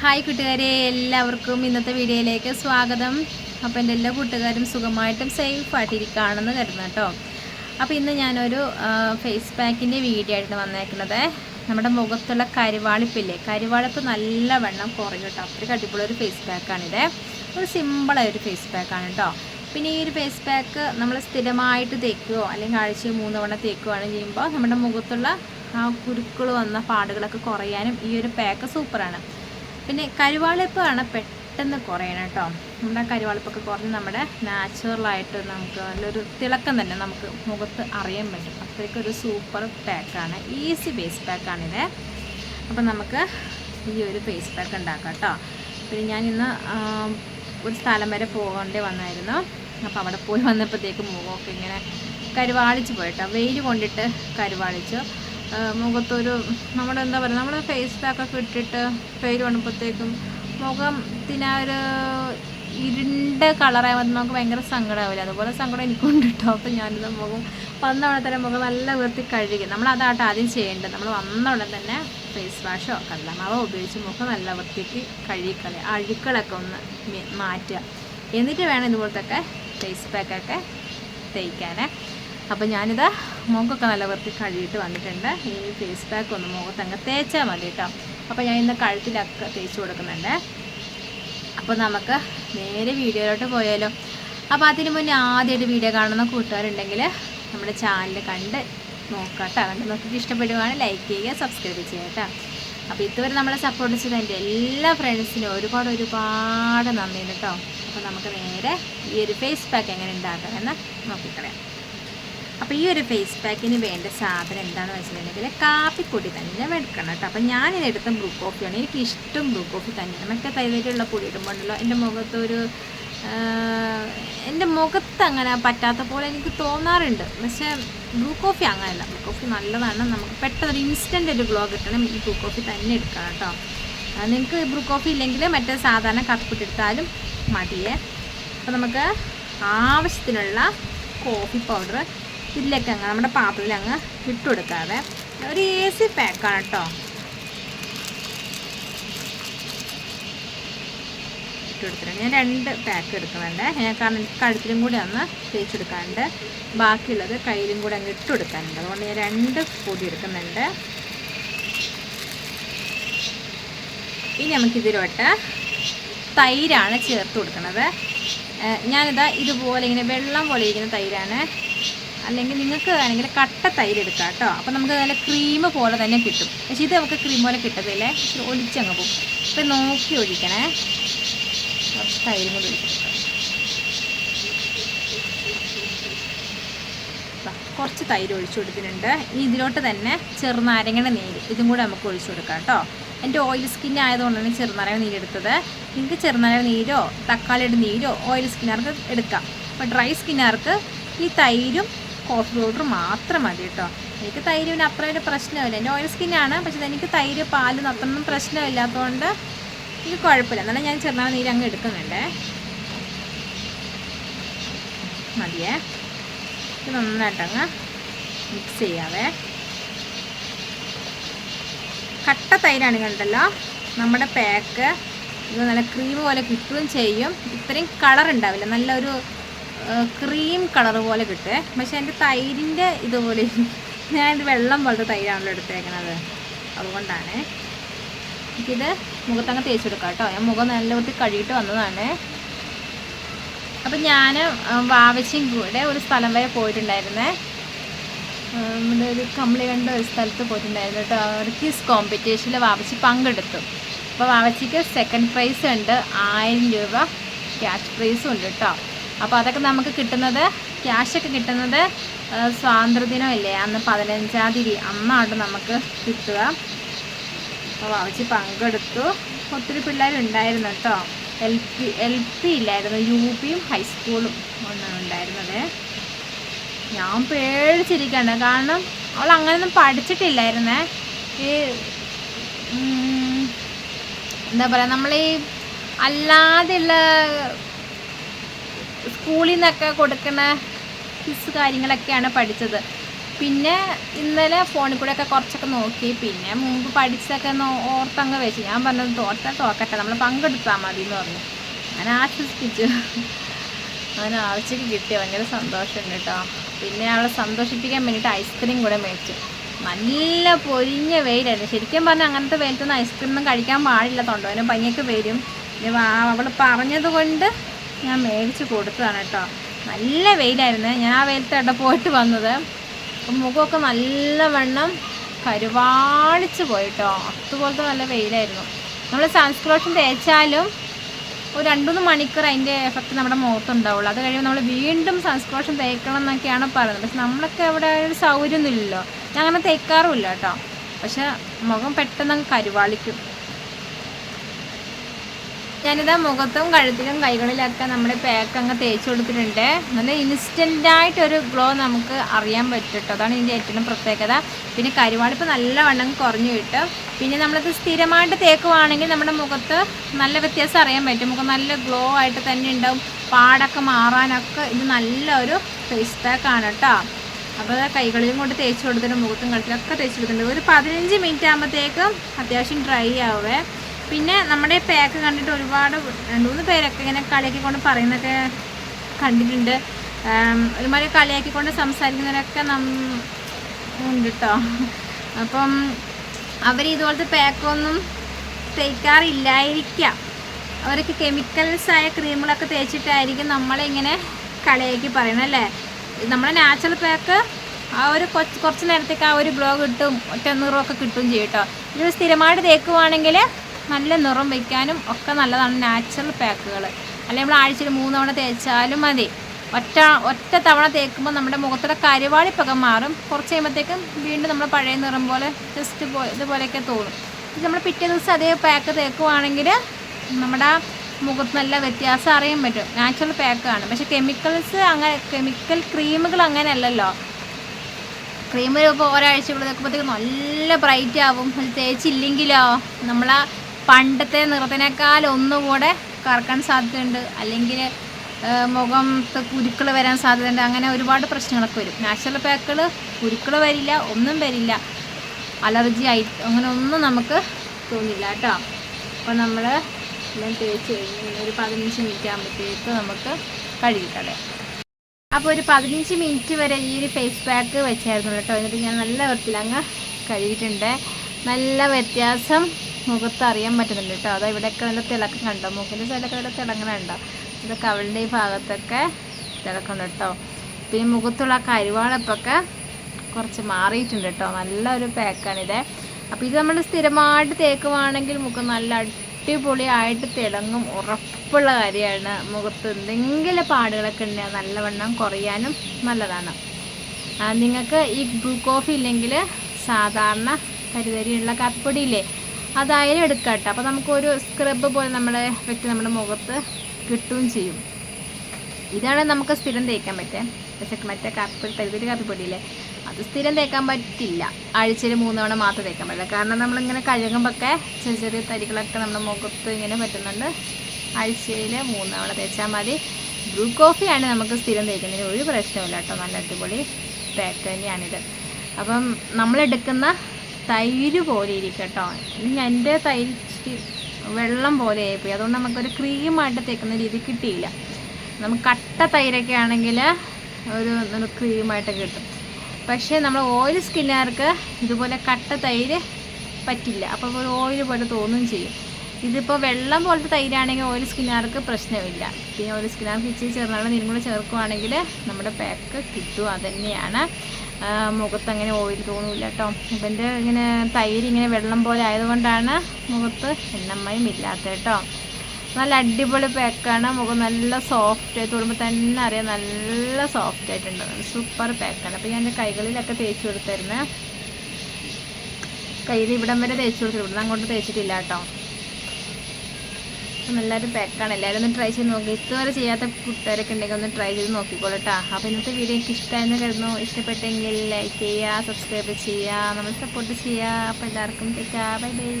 Hi കൂട്ടുകാരെ എല്ലാവർക്കും ഇന്നത്തെ വീഡിയോയിലേക്ക് സ്വാഗതം. അപ്പോൾ എന്റെ എല്ലാ കൂട്ടുകാരും സുഖമായിട്ടും സേഫായിട്ടിരിക്കുകയാണെന്ന് കരുതുന്നു കേട്ടോ. അപ്പോൾ ഇന്ന് ഞാനൊരു ഫേസ് പാക്കിന്റെ വീഡിയോ ആയിട്ട് വന്നേക്കുന്നത്. നമ്മുടെ മുഖത്തുള്ള കരിവാളിപ്പില്ലേ? കരിവാളിപ്പ് നല്ലവണ്ണം കുറയും കേട്ടോ. അത്രയ്ക്ക് അടിപൊളി ഒരു ഫേസ് പാക്കാണിത് ഒരു സിമ്പിളായ ഒരു ഫേസ് പാക്കാണ് കേട്ടോ. പിന്നെ ഈ ഒരു ഫേസ് പാക്ക് നമ്മൾ സ്ഥിരമായിട്ട് തേക്കുകയോ അല്ലെങ്കിൽ ആഴ്ചയിൽ മൂന്ന് തവണ തേക്കുകയാണ് ചെയ്യുമ്പോൾ നമ്മുടെ മുഖത്തുള്ള ആ കുരുക്കൾ വന്ന പാടുകളൊക്കെ കുറയാനും ഈ ഒരു പാക്ക് സൂപ്പറാണ് പിന്നെ കരുവാളിപ്പാണ് പെട്ടെന്ന് കുറയണം കേട്ടോ. നമ്മുടെ കരുവാളിപ്പൊക്കെ കുറഞ്ഞ് നമ്മുടെ നാച്ചുറലായിട്ട് നമുക്ക് നല്ലൊരു തിളക്കം തന്നെ നമുക്ക് മുഖത്ത് അറിയാൻ പറ്റും. അത്രയ്ക്കൊരു സൂപ്പർ പാക്കാണ് ഈസി ഫേസ് പാക്കാണിത് അപ്പം നമുക്ക് ഈ ഒരു ഫേസ് പാക്ക് ഉണ്ടാക്കാം കേട്ടോ. പിന്നെ ഞാൻ ഇന്ന് ഒരു സ്ഥലം വരെ പോകേണ്ടി വന്നായിരുന്നു. അപ്പോൾ അവിടെ പോയി വന്നപ്പോഴത്തേക്ക് മുഖമൊക്കെ ഇങ്ങനെ കരുവാളിച്ച് പോയിട്ടോ വെയിൽ കൊണ്ടിട്ട് കരുവാളിച്ചു. മുഖത്തൊരു നമ്മുടെ എന്താ പറയുക നമ്മൾ ഫേസ് പാക്കൊക്കെ ഇട്ടിട്ട് പേര് വന്നപ്പോഴത്തേക്കും മുഖത്തിന് ആ ഒരു ഇരുണ്ട കളറായി വന്ന് നമുക്ക് ഭയങ്കര സങ്കടമാവില്ല അതുപോലെ സങ്കടം എനിക്കുണ്ട് കേട്ടോ അപ്പം ഞാനിത് മുഖം വന്ന ഉടനെ തന്നെ മുഖം നല്ല വൃത്തി കഴുകി. നമ്മൾ അതാട്ടോ ആദ്യം ചെയ്യേണ്ടത്. നമ്മൾ വന്ന ഉടനെ തന്നെ ഫേസ് വാഷോ കല്ലമാവോ ഉപയോഗിച്ച് മുഖം നല്ല വൃത്തിക്ക് കഴുകിക്കളി. അഴുക്കളൊക്കെ ഒന്ന് മാറ്റുക. എന്നിട്ട് വേണം ഇതുപോലത്തെ ഫേസ് പാക്കൊക്കെ തേക്കാൻ അപ്പോൾ ഞാനിത് മുഖമൊക്കെ നല്ല വൃത്തി കഴുകിയിട്ട് വന്നിട്ടുണ്ട്. ഈ ഫേസ് പാക്ക് ഒന്ന് മുഖത്തങ്ങ് തേച്ചാൽ മതി കേട്ടോ. അപ്പോൾ ഞാൻ ഇന്ന് കഴുത്തിലൊക്കെ തേച്ച് കൊടുക്കുന്നുണ്ട്. അപ്പോൾ നമുക്ക് നേരെ വീഡിയോയിലോട്ട് പോയാലോ. അപ്പോൾ അതിന് മുന്നേ ആദ്യമായിട്ട് വീഡിയോ കാണുന്ന കൂട്ടുകാരുണ്ടെങ്കിൽ നമ്മുടെ ചാനൽ കണ്ട് നോക്കാം കേട്ടോ കണ്ട് നോക്കിയിട്ട് ഇഷ്ടപ്പെടുകയാണെങ്കിൽ ലൈക്ക് ചെയ്യുക സബ്സ്ക്രൈബ് ചെയ്യുക കേട്ടോ. അപ്പോൾ ഇതുവരെ നമ്മളെ സപ്പോർട്ട് ചെയ്ത എന്റെ എല്ലാ ഫ്രണ്ട്സിനും ഒരുപാട് ഒരുപാട് നന്ദിയുണ്ട് കേട്ടോ. അപ്പോൾ നമുക്ക് നേരെ ഈ ഒരു ഫേസ് പാക്ക് എങ്ങനെ ഉണ്ടാക്കാമെന്ന് നോക്കിക്കളയാം. അപ്പോൾ ഈ ഒരു ഫേസ് പാക്കിന് വേണ്ട സാധനം എന്താണെന്ന് വെച്ചിട്ടുണ്ടെങ്കിൽ കാപ്പിപ്പൊടി തന്നെ എടുക്കണം കേട്ടോ. അപ്പോൾ ഞാനിത് എടുത്ത ബ്രൂ കോഫിയാണ്. എനിക്ക് ഇഷ്ടം ബ്രൂ കോഫി തന്നെയാണ്. മറ്റേ തൈവേറ്റുള്ള പൊടി ഇടുമ്പോണ്ടല്ലോ എന്റെ മുഖത്തൊരു എന്റെ മുഖത്ത് അങ്ങനെ പറ്റാത്ത പോലെ എനിക്ക് തോന്നാറുണ്ട്. പക്ഷേ ബ്രൂ കോഫി അങ്ങനെയല്ല ബ്രൂ കോഫി നല്ലതാണ്. നമുക്ക് പെട്ടെന്ന് ഒരു ഇൻസ്റ്റന്റ് ഒരു ഗ്ലോ കിട്ടണം. ഈ ബ്രൂ കോഫി തന്നെ എടുക്കണം കേട്ടോ. നിങ്ങൾക്ക് ബ്രൂ കോഫി ഇല്ലെങ്കിൽ മറ്റേ സാധാരണ കാപ്പിപ്പൊടി എടുത്താലും മതിയേ. അപ്പോൾ നമുക്ക് ആവശ്യത്തിനുള്ള കോഫി പൗഡർ ഇതിലേക്ക് അങ്ങ് നമ്മുടെ പാത്രത്തിൽ അങ്ങ് ഇട്ടുകൊടുക്കാതെ ഒരു എ സി പാക്കാണ് കേട്ടോ ഇട്ട് കൊടുത്തിട്ടുണ്ട് ഞാൻ രണ്ട് പാക്ക് എടുക്കുന്നുണ്ട്. ഞാൻ കഴുത്തിലും കൂടി ഒന്ന് തേച്ചെടുക്കാനുണ്ട്. ബാക്കിയുള്ളത് കയ്യിലും കൂടി അങ്ങ് ഇട്ട് കൊടുക്കാനുണ്ട് അതുകൊണ്ട് ഞാൻ രണ്ട് പൊടി എടുക്കുന്നുണ്ട്. ഇനി നമുക്കിതിലോട്ട് തൈരാണ് ചേർത്ത് കൊടുക്കുന്നത്. ഞാനിതാ ഇതുപോലെ ഇങ്ങനെ വെള്ളം പോലെ ഇരിക്കുന്ന തൈരാണ് അല്ലെങ്കിൽ നിങ്ങൾക്ക് വേണമെങ്കിൽ കട്ട തൈര് എടുക്കാം കേട്ടോ. അപ്പോൾ നമുക്ക് നല്ല ക്രീം പോലെ തന്നെ കിട്ടും. പക്ഷേ ഇത് നമുക്ക് ക്രീം പോലെ കിട്ടത്തില്ലേ? ഒലിച്ചങ്ങ് പോകും. അപ്പോൾ നോക്കി ഒഴിക്കണേ. കുറച്ച് തൈരും കൂടി ഒഴിക്കണം കുറച്ച് തൈര് ഒഴിച്ചു കൊടുത്തിട്ടുണ്ട്. ഇനി ഇതിലോട്ട് തന്നെ ചെറുനാരങ്ങയുടെ നീര് ഇതും കൂടെ നമുക്ക് ഒഴിച്ചു കൊടുക്കാം കേട്ടോ. എന്റെ ഓയിൽ സ്കിൻ ആയതുകൊണ്ടാണ് ചെറുനാരങ്ങ നീര് എടുത്തത്. നിങ്ങൾക്ക് ചെറുനാരങ്ങ നീരോ തക്കാളിയുടെ നീരോ ഓയിൽ സ്കിന്നാർക്ക് എടുക്കാം. അപ്പോൾ ഡ്രൈ സ്കിന്നാർക്ക് ഈ തൈരും കോഫി പൗഡർ മാത്രം മതി കേട്ടോ. എനിക്ക് തൈര് പിന്നെ അത്ര ഒരു പ്രശ്നമില്ല. എന്റെ ഓയിൽ സ്കിന്നാണ് പക്ഷേ എനിക്ക് തൈര് പാൽ അത്രയൊന്നും പ്രശ്നമില്ലാത്തതുകൊണ്ട് എനിക്ക് കുഴപ്പമില്ല. എന്നാലും ഞാൻ ചെറുനാൾ നീര് അങ്ങ് എടുക്കുന്നുണ്ടേ. മതിയേ. ഇത് നന്നായിട്ടങ്ങ് മിക്സ് ചെയ്യാവേ. കട്ട തൈരാണ് കണ്ടല്ലോ. നമ്മുടെ പാക്ക് ഇത് നല്ല ക്രീം പോലെ കിട്ടുകയും ചെയ്യും. ഇത്രയും കളർ ഉണ്ടാവില്ല. നല്ലൊരു ക്രീം കളർ പോലെ കിട്ടേ. പക്ഷേ എന്റെ തൈരിന്റെ ഇതുപോലെ ഞാനിത് വെള്ളം പോലത്തെ തൈരാണല്ലോ എടുത്തേക്കണത്. അതുകൊണ്ടാണ്. എനിക്കിത് മുഖത്തങ്ങ് തേച്ചെടുക്കാം കേട്ടോ. ഞാൻ മുഖം നല്ല വൃത്തി കഴുകിയിട്ട് വന്നതാണ്. അപ്പം ഞാൻ വാവശ്യം കൂടെ ഒരു സ്ഥലം വരെ പോയിട്ടുണ്ടായിരുന്നേ. നമ്മുടെ ഒരു കമ്പിളി കണ്ട ഒരു സ്ഥലത്ത് പോയിട്ടുണ്ടായിരുന്നു കേട്ടോ. ഒരു ക്വിസ് കോമ്പറ്റീഷനിൽ വാവച്ചി പങ്കെടുത്തു. അപ്പോൾ വാവച്ചിക്ക് സെക്കൻഡ് പ്രൈസ് ഉണ്ട്. ആയിരം രൂപ. ക്യാഷ് പ്രൈസും ഉണ്ട് കേട്ടോ. അപ്പോൾ അതൊക്കെ നമുക്ക് കിട്ടുന്നത് ക്യാഷൊക്കെ കിട്ടുന്നത് ആ, സ്വാതന്ത്ര്യദിനം ഇല്ലേ അന്ന് പതിനഞ്ചാം തീയതി. അന്നാണ് നമുക്ക് കിട്ടുക. അപ്പോൾ വാവച്ചി പങ്കെടുത്തു. ഒത്തിരി പിള്ളേരുണ്ടായിരുന്നു കേട്ടോ. എൽ പി എൽ പി ഇല്ലായിരുന്നു. യു പിയും ഹൈസ്കൂളും ഒന്നാണ് ഉണ്ടായിരുന്നത്. ഞാൻ പേടിച്ചിരിക്കണ്ട കാരണം അവൾ അങ്ങനെയൊന്നും പഠിച്ചിട്ടില്ലായിരുന്നേ. ഈ എന്താ പറയുക നമ്മൾ ഈ അല്ലാതെയുള്ള സ്കൂളിൽ നിന്നൊക്കെ കൊടുക്കുന്ന ക്വിസ് കാര്യങ്ങളൊക്കെയാണ് പഠിച്ചത്. പിന്നെ ഇന്നലെ ഫോണിൽ കൂടെ ഒക്കെ കുറച്ചൊക്കെ നോക്കി. പിന്നെ മുമ്പ് പഠിച്ചതൊക്കെ ഓർത്തങ്ങ് വെച്ച്. ഞാൻ പറഞ്ഞത് തോറ്റാൽ തോക്കട്ടെ. നമ്മൾ പങ്കെടുത്താൽ മതി എന്ന് പറഞ്ഞു. അങ്ങനെ ആശ്വസിപ്പിച്ചു. അങ്ങനെ ആവശ്യക്ക് കിട്ടിയ ഭയങ്കര സന്തോഷമുണ്ട് കേട്ടോ. പിന്നെ അവളെ സന്തോഷിപ്പിക്കാൻ വേണ്ടിയിട്ട് ഐസ്ക്രീം കൂടെ മേടിച്ചു. നല്ല പൊരിഞ്ഞ വെയിലായിരുന്നു. ശരിക്കും പറഞ്ഞാൽ അങ്ങനത്തെ വെയിലത്തൊന്നും ഐസ്ക്രീം ഒന്നും കഴിക്കാൻ പാടില്ല. തൊണ്ടോനും പനിയൊക്കെ വരും. അവൾ പറഞ്ഞത് കൊണ്ട് ഞാൻ മേടിച്ച് കൊടുത്തതാണ് കേട്ടോ. നല്ല വെയിലായിരുന്നു. ഞാൻ ആ വെയിലത്തെ ഇട പോയിട്ട് വന്നത്. മുഖമൊക്കെ നല്ലവണ്ണം കരുവാളിച്ച് പോയിട്ടോ. അതുപോലത്തെ നല്ല വെയിലായിരുന്നു. നമ്മൾ സൺസ്ക്രോഷൻ തേച്ചാലും ഒരു രണ്ടുമൂന്ന് മണിക്കൂർ അതിന്റെ എഫക്റ്റ് നമ്മുടെ മുഖത്തുണ്ടാവുള്ളൂ. അത് കഴിയുമ്പോൾ നമ്മൾ വീണ്ടും സൺസ്ക്രോഷൻ തേക്കണം എന്നൊക്കെയാണ് പറയുന്നത്. പക്ഷെ നമ്മളൊക്കെ അവിടെ ഒരു സൗകര്യമൊന്നുമില്ലല്ലോ. ഞാൻ അങ്ങനെ തേക്കാറുമില്ല കേട്ടോ. പക്ഷെ മുഖം പെട്ടെന്ന് കരുവാളിക്കും. ഞാനിതാ മുഖത്തും കഴുത്തിലും കൈകളിലൊക്കെ നമ്മുടെ പാക്ക് അങ്ങ് തേച്ച് കൊടുത്തിട്ടുണ്ട്. നല്ല ഇൻസ്റ്റന്റായിട്ടൊരു ഗ്ലോ നമുക്ക് അറിയാൻ പറ്റും കേട്ടോ അതാണ് ഇതിന്റെ ഏറ്റവും പ്രത്യേകത. പിന്നെ കരുവാളിപ്പ് നല്ല വണ്ണം കുറഞ്ഞു കിട്ടും. പിന്നെ നമ്മളിത് സ്ഥിരമായിട്ട് തേക്കുവാണെങ്കിൽ നമ്മുടെ മുഖത്ത് നല്ല വ്യത്യാസം അറിയാൻ പറ്റും. മുഖം നല്ല ഗ്ലോ ആയിട്ട് തന്നെ ഉണ്ടാവും. പാടൊക്കെ മാറാനൊക്കെ ഇത് നല്ലൊരു ഫേസ് പാക്കാണ് കേട്ടോ അപ്പോൾ കൈകളിലും കൊണ്ട് തേച്ച് കൊടുത്തിട്ട് മുഖത്തും കഴുത്തിലൊക്കെ തേച്ച് കൊടുത്തിട്ടുണ്ട്. ഒരു പതിനഞ്ച് മിനിറ്റ് ആകുമ്പോഴത്തേക്കും അത്യാവശ്യം ഡ്രൈ ആവേ. പിന്നെ നമ്മുടെ പാക്ക് കണ്ടിട്ട് ഒരുപാട് രണ്ട് മൂന്ന് പേരൊക്കെ ഇങ്ങനെ കളിയാക്കിക്കൊണ്ട് പറയുന്നൊക്കെ കണ്ടിട്ടുണ്ട്. ഒരുമാതിരി കളിയാക്കിക്കൊണ്ട് സംസാരിക്കുന്നവരൊക്കെ നം ഉണ്ട് കേട്ടോ അപ്പം അവർ ഇതുപോലത്തെ പാക്കൊന്നും തേക്കാറില്ലായിരിക്കാം. അവരൊക്കെ കെമിക്കൽസ് ആയ ക്രീമുകളൊക്കെ തേച്ചിട്ടായിരിക്കും നമ്മളിങ്ങനെ കളിയാക്കി പറയണം അല്ലേ? നമ്മളെ നാച്ചുറൽ പാക്ക് ആ ഒരു കുറച്ച് കുറച്ച് നേരത്തേക്ക് ആ ഒരു ഗ്ലോ കിട്ടും ഒറ്റ നിറമൊക്കെ കിട്ടും ചെയ്യും കേട്ടോ ഇത് സ്ഥിരമായിട്ട് തേക്കുവാണെങ്കിൽ നല്ല നിറം വയ്ക്കാനും ഒക്കെ നല്ലതാണ് നാച്ചുറൽ പാക്കുകൾ അല്ലെങ്കിൽ നമ്മൾ ആഴ്ചയിൽ മൂന്ന് തവണ തേച്ചാലും മതി. ഒറ്റ ഒറ്റ തവണ തേക്കുമ്പോൾ നമ്മുടെ മുഖത്തുള്ള കരുവാളിപ്പൊക്കെ മാറും. കുറച്ച് കഴിയുമ്പോഴത്തേക്കും വീണ്ടും നമ്മൾ പഴയ നിറം പോലെ ജസ്റ്റ് ഇതുപോലെയൊക്കെ തോന്നും. ഇത് നമ്മൾ പിറ്റേ ദിവസം അതേ പാക്ക് തേക്കുവാണെങ്കിൽ നമ്മുടെ മുഖത്ത് നല്ല വ്യത്യാസം അറിയാൻ പറ്റും. നാച്ചുറൽ പാക്കാണ് പക്ഷേ കെമിക്കൽസ് അങ്ങനെ കെമിക്കൽ ക്രീമുകൾ അങ്ങനെ അല്ലല്ലോ ക്രീം ഇപ്പോൾ ഒരാഴ്ച ഇവിടെ നിൽക്കുമ്പോഴത്തേക്ക് നല്ല ബ്രൈറ്റ് ആവും. അത് തേച്ചില്ലെങ്കിലോ? നമ്മളാ പണ്ടത്തെ നിറത്തിനേക്കാൾ ഒന്നുകൂടെ കറക്കാൻ സാധ്യതയുണ്ട്. അല്ലെങ്കിൽ മുഖത്ത് കുരുക്കൾ വരാൻ സാധ്യതയുണ്ട്. അങ്ങനെ ഒരുപാട് പ്രശ്നങ്ങളൊക്കെ വരും. നാച്ചുറൽ പാക്കുകൾ കുരുക്കൾ വരില്ല ഒന്നും വരില്ല. അലർജി ആയി അങ്ങനെ ഒന്നും നമുക്ക് തോന്നില്ല കേട്ടോ. അപ്പോൾ നമ്മൾ എല്ലാം തേച്ച് കഴിഞ്ഞ് ഒരു പതിനഞ്ച് മിനിറ്റ് ആകുമ്പോഴത്തേക്ക് നമുക്ക് കഴുകിക്കളയാം അപ്പോൾ ഒരു പതിനഞ്ച് മിനിറ്റ് വരെ ഈ ഒരു ഫേസ് പാക്ക് വെച്ചായിരുന്നു കേട്ടോ. എന്നിട്ട് ഞാൻ നല്ല വൃത്തിയിൽ അങ്ങ് കഴുകിയിട്ടുണ്ട്. നല്ല വ്യത്യാസം മുഖത്ത് അറിയാൻ പറ്റുന്നുണ്ട് കേട്ടോ. അതാ ഇവിടെയൊക്കെ നല്ല തിളക്കം കണ്ടോ? മുഖിന്റെ സൈഡൊക്കെ നല്ല തിളങ്ങണുണ്ടോ ഇതൊക്കെ അവളുടെ ഈ ഭാഗത്തൊക്കെ തിളക്കണം കേട്ടോ. പിന്നെ മുഖത്തുള്ള കരുവാളപ്പൊക്കെ കുറച്ച് മാറിയിട്ടുണ്ട് കേട്ടോ. നല്ലൊരു പാക്കാണിത് അപ്പോൾ ഇത്. നമ്മൾ സ്ഥിരമായിട്ട് തേക്കുവാണെങ്കിൽ മുഖം നല്ല അടിപൊളിയായിട്ട് തിളങ്ങും. ഉറപ്പുള്ള കാര്യമാണ് മുഖത്ത്. എന്തെങ്കിലും പാടുകളൊക്കെ ഉണ്ടെങ്കിൽ നല്ലവണ്ണം കുറയാനും നല്ലതാണ്. നിങ്ങൾക്ക് ഈ ബ്രൂ കോഫി ഇല്ലെങ്കിൽ സാധാരണ കരുതരിയുള്ള കപ്പൊടിയില്ലേ അതായാലും എടുക്കാം കേട്ടോ അപ്പോൾ നമുക്കൊരു സ്ക്രബ് പോലെ നമ്മളെ വ്യക്തി നമ്മുടെ മുഖത്ത് കിട്ടുകയും ചെയ്യും. ഇതാണ് നമുക്ക് സ്ഥിരം തേക്കാൻ പറ്റുക മറ്റേ കാപ്പി തരിതരി കാപ്പിപ്പൊടിയില്ലേ അത് സ്ഥിരം തേക്കാൻ പറ്റില്ല. ആഴ്ചയിൽ മൂന്ന് തവണ മാത്രം തേക്കാൻ പറ്റില്ല. കാരണം നമ്മളിങ്ങനെ കഴുകുമ്പോഴൊക്കെ ചെറിയ ചെറിയ തരികളൊക്കെ നമ്മുടെ മുഖത്ത് ഇങ്ങനെ പറ്റുന്നുണ്ട്. ആഴ്ചയിൽ മൂന്ന് തവണ തേച്ചാൽ മതി. ബ്രൂ കോഫിയാണ് നമുക്ക് സ്ഥിരം തേക്കുന്നതിന് ഒരു പ്രശ്നമില്ല കേട്ടോ. നല്ല അടിപൊളി പാക്ക് തന്നെയാണിത്. അപ്പം നമ്മളെടുക്കുന്ന തൈര് പോലെ ഇരിക്കട്ടോ ഇനി എന്റെ തൈര് വെള്ളം പോലെ ആയിപ്പോയി. അതുകൊണ്ട് നമുക്കൊരു ക്രീമായിട്ട് തേക്കുന്ന രീതി കിട്ടിയില്ല. നമുക്ക് കട്ട തൈരൊക്കെ ആണെങ്കിൽ ഒരു ക്രീമായിട്ട് കിട്ടും. പക്ഷേ നമ്മൾ ഓയിൽ സ്കിന്നുകാർക്ക് ഇതുപോലെ കട്ട തൈര് പറ്റില്ല. അപ്പോൾ ഒരു ഓയിൽ പോലെ തോന്നുകയും ചെയ്യും. ഇതിപ്പോൾ വെള്ളം പോലത്തെ തൈരാണെങ്കിൽ ഓയിൽ സ്കിന്നുകാർക്ക് പ്രശ്നമില്ല. പിന്നെ ഓയിൽ സ്കിന്നുകാർക്ക് ഇച്ചിരി ചെറുനാളും കൂടെ ചേർക്കുവാണെങ്കിൽ നമ്മുടെ പാക്ക് കിട്ടും. അതുതന്നെയാണ് മുഖത്ത് അങ്ങനെ ഓയിൽ തോന്നില്ല കേട്ടോ ഇതിന്റെ ഇങ്ങനെ തൈര് ഇങ്ങനെ വെള്ളം പോലെ ആയതുകൊണ്ടാണ് മുഖത്ത് എണ്ണമയം ഇല്ലാത്ത കേട്ടോ നല്ല അടിപൊളി പാക്കാണ് മുഖം നല്ല സോഫ്റ്റ് ആയി തൊടുമ്പോൾ തന്നെ അറിയാം നല്ല സോഫ്റ്റ് ആയിട്ടുണ്ട്. സൂപ്പർ പാക്കാണ് അപ്പോൾ ഞാൻ എന്റെ കൈകളിലൊക്കെ തേച്ച് കൊടുത്തായിരുന്നു. കയ്യിൽ ഇവിടം വരെ തേച്ച് കൊടുത്തിട്ടുണ്ട് അങ്ങോട്ട് തേച്ചിട്ടില്ല കേട്ടോ നല്ലൊരു പാക്കാണ് എല്ലാവരും ഒന്ന് ട്രൈ ചെയ്ത് നോക്കി. ഇതുവരെ ചെയ്യാത്ത കൂട്ടുകാരൊക്കെ ഉണ്ടെങ്കിൽ ഒന്ന് ട്രൈ ചെയ്ത് നോക്കിക്കോളട്ടാ അപ്പോൾ ഇന്നത്തെ വീഡിയോ എനിക്ക് ഇഷ്ടമായെന്ന് കരുതുന്നു. ഇഷ്ടപ്പെട്ടെങ്കിൽ ലൈക്ക് ചെയ്യുക സബ്സ്ക്രൈബ് ചെയ്യുക നമ്മൾ സപ്പോർട്ട് ചെയ്യുക. അപ്പോൾ എല്ലാവർക്കും ബൈ ബൈ